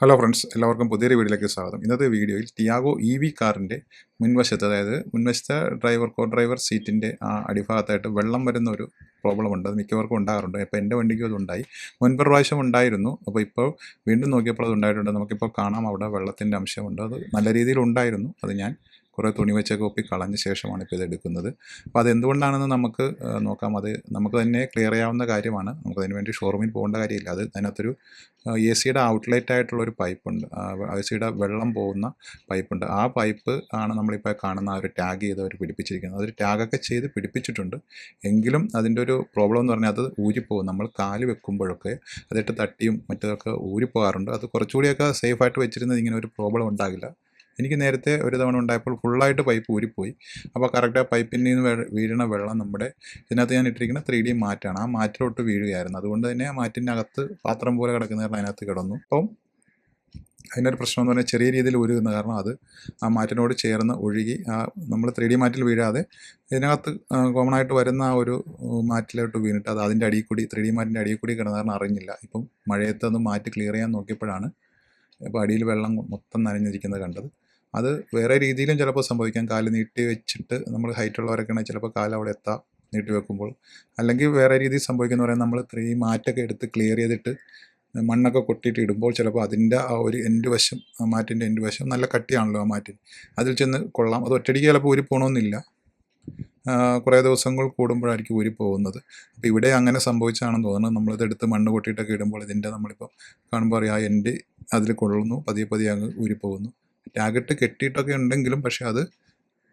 Hello friends എല്ലാവർക്കും പുതിയൊരു വീഡിയോയിലേക്ക് സ്വാഗതം. ഇന്നത്തെ വീഡിയോയിൽ ടിയാഗോ ഇ വി കാറിന്റെ മുൻവശത്ത് അതായത് മുൻവശത്തെ ഡ്രൈവർ കോ ഡ്രൈവർ സീറ്റിന്റെ ആ അടിഭാഗത്തായിട്ട് വെള്ളം വരുന്ന ഒരു പ്രോബ്ലം ഉണ്ട്. അത് മിക്കവർക്കും ഉണ്ടാകാറുണ്ട്. അപ്പോൾ എന്റെ വണ്ടിക്കും അതുണ്ടായി മുൻപ് പ്രാവശ്യം ഉണ്ടായിരുന്നു. അപ്പോൾ ഇപ്പോൾ വീണ്ടും നോക്കിയപ്പോൾ അത് ഉണ്ടായിട്ടുണ്ട്. നമുക്കിപ്പോൾ കാണാം അവിടെ വെള്ളത്തിന്റെ അംശമുണ്ട്. അത് നല്ല രീതിയിൽ ഉണ്ടായിരുന്നു. അത് ഞാൻ കുറേ തുണി വെച്ചൊക്കെ ഒപ്പി കളഞ്ഞ ശേഷമാണ് ഇപ്പോൾ ഇത് എടുക്കുന്നത്. അപ്പോൾ അതെന്തുകൊണ്ടാണെന്ന് നമുക്ക് നോക്കാം. അത് നമുക്ക് തന്നെ ക്ലിയർ ചെയ്യാവുന്ന കാര്യമാണ്. നമുക്ക് അതിന് വേണ്ടി ഷോറൂമിൽ പോകേണ്ട കാര്യമില്ല. അത് അതിനകത്തൊരു എ സിയുടെ ഔട്ട്ലെറ്റ് ആയിട്ടുള്ളൊരു പൈപ്പുണ്ട് എ സിയുടെ വെള്ളം പോകുന്ന പൈപ്പുണ്ട് ആ പൈപ്പ് ആണ് നമ്മളിപ്പോൾ കാണുന്ന ആ ഒരു ടാഗ് ചെയ്ത് അവർ പിടിപ്പിച്ചിരിക്കുന്നത്. അതൊരു ടാഗൊക്കെ ചെയ്ത് പിടിപ്പിച്ചിട്ടുണ്ട്. എങ്കിലും അതിന്റെ ഒരു പ്രോബ്ലം എന്ന് പറഞ്ഞാൽ അത് ഊരിപ്പോകും. നമ്മൾ കാൽ വെക്കുമ്പോഴൊക്കെ അതിട്ട് തട്ടിയും മറ്റതൊക്കെ ഊരിപ്പോകാറുണ്ട്. അത് കുറച്ചുകൂടിയൊക്കെ സേഫായിട്ട് വെച്ചിരുന്നത് ഇങ്ങനെ ഒരു പ്രോബ്ലം ഉണ്ടാകില്ല. എനിക്ക് നേരത്തെ ഒരു തവണ ഉണ്ടായപ്പോൾ ഫുള്ളായിട്ട് പൈപ്പ് ഊരിപ്പോയി. അപ്പോൾ കറക്റ്റ് ആ പൈപ്പിൽ നിന്ന് വെള്ളം നമ്മുടെ ഇതിനകത്ത് ഞാൻ ഇട്ടിരിക്കുന്ന ത്രീ ഡി മാറ്റാണ്. ആ മാറ്റിലോട്ട് വീഴുകയായിരുന്നു. അതുകൊണ്ട് തന്നെ ആ മാറ്റിന്റെ അകത്ത് പാത്രം പോലെ കിടക്കുന്ന കാരണം അതിനകത്ത് കിടന്നു. അപ്പം അതിനൊരു പ്രശ്നം എന്ന് പറഞ്ഞാൽ ചെറിയ രീതിയിൽ ഉരുകുന്ന കാരണം അത് ആ മാറ്റിനോട് ചേർന്ന് ഒഴുകി ആ നമ്മൾ ത്രീ ഡി മാറ്റിൽ വീഴാതെ ഇതിനകത്ത് കോമൺ ആയിട്ട് വരുന്ന ആ ഒരു മാറ്റിലോട്ട് വീണിട്ട് അത് അതിന്റെ അടിയിൽ കൂടി ത്രീ ഡി മാറ്റിന്റെ അടിയിൽ കൂടി കിടന്ന കാരണം അറിഞ്ഞില്ല. ഇപ്പം മഴയത്ത് അത് മാറ്റി ക്ലിയർ ചെയ്യാൻ നോക്കിയപ്പോഴാണ് ഇപ്പോൾ അടിയിൽ വെള്ളം മൊത്തം നനഞ്ഞിരിക്കുന്നത് കണ്ടത്. അത് വേറെ രീതിയിലും ചിലപ്പോൾ സംഭവിക്കാം. കാൽ നീട്ടി വെച്ചിട്ട് നമ്മൾ ഹൈറ്റ് ഉള്ളവരൊക്കെയാണെങ്കിൽ ചിലപ്പോൾ കാൽ അവിടെ എത്താം നീട്ടി വെക്കുമ്പോൾ. അല്ലെങ്കിൽ വേറെ രീതിയിൽ സംഭവിക്കുന്ന പറയാൻ നമ്മൾ ത്രീ മാറ്റൊക്കെ എടുത്ത് ക്ലിയർ ചെയ്തിട്ട് മണ്ണൊക്കെ കൊട്ടിയിട്ട് ഇടുമ്പോൾ ചിലപ്പോൾ അതിന്റെ ആ ഒരു എൻഡ് വശം ആ മാറ്റിന്റെ എൻഡ് വശം നല്ല കട്ടിയാണല്ലോ ആ മാറ്റിന്. അതിൽ ചെന്ന് കൊള്ളാം. അത് ഒറ്റയടിക്ക് ചിലപ്പോൾ ഊരി പോകണമെന്നില്ല കുറേ ദിവസങ്ങൾ കൂടുമ്പോഴായിരിക്കും ഊരി പോകുന്നത്. അപ്പോൾ ഇവിടെ അങ്ങനെ സംഭവിച്ചാണെന്ന് തോന്നുന്നത് നമ്മളിത് എടുത്ത് മണ്ണ് കൊട്ടിയിട്ടൊക്കെ ഇടുമ്പോൾ ഇതിന്റെ നമ്മളിപ്പോൾ കാണുമ്പോൾ അറിയാം ആ എൻഡ് അതിൽ കൊള്ളുന്നു. പതിയെ പതിയെ അങ്ങ് ഊരിപ്പോകുന്നു ടാഗറ്റ് കെട്ടിയിട്ടൊക്കെ ഉണ്ടെങ്കിലും പക്ഷേ അത്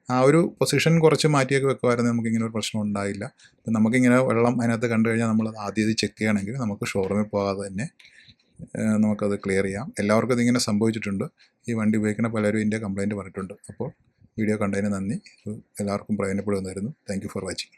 ആ ഒരു പൊസിഷൻ കുറച്ച് മാറ്റിയൊക്കെ വെക്കുമായിരുന്നു. നമുക്ക് ഇങ്ങനെ ഒരു പ്രശ്നം ഉണ്ടായില്ല. അപ്പം നമുക്കിങ്ങനെ വെള്ളം അതിനകത്ത് കണ്ടു കഴിഞ്ഞാൽ നമ്മൾ ആദ്യം ചെക്ക് ചെയ്യണമെങ്കിൽ നമുക്ക് ഷോറൂമിൽ പോകാതെ തന്നെ നമുക്കത് ക്ലിയർ ചെയ്യാം. എല്ലാവർക്കും ഇതിങ്ങനെ സംഭവിച്ചിട്ടുണ്ട്. ഈ വണ്ടി ഉപയോഗിക്കുന്ന പലരും ഇതിന്റെ കംപ്ലയിന്റ് പറഞ്ഞിട്ടുണ്ട്. അപ്പോൾ വീഡിയോ കണ്ടതിന് നന്ദി. എല്ലാവർക്കും പ്രയോജനപ്പെടുന്നതായിരുന്നു താങ്ക് ഫോർ വാച്ചിങ്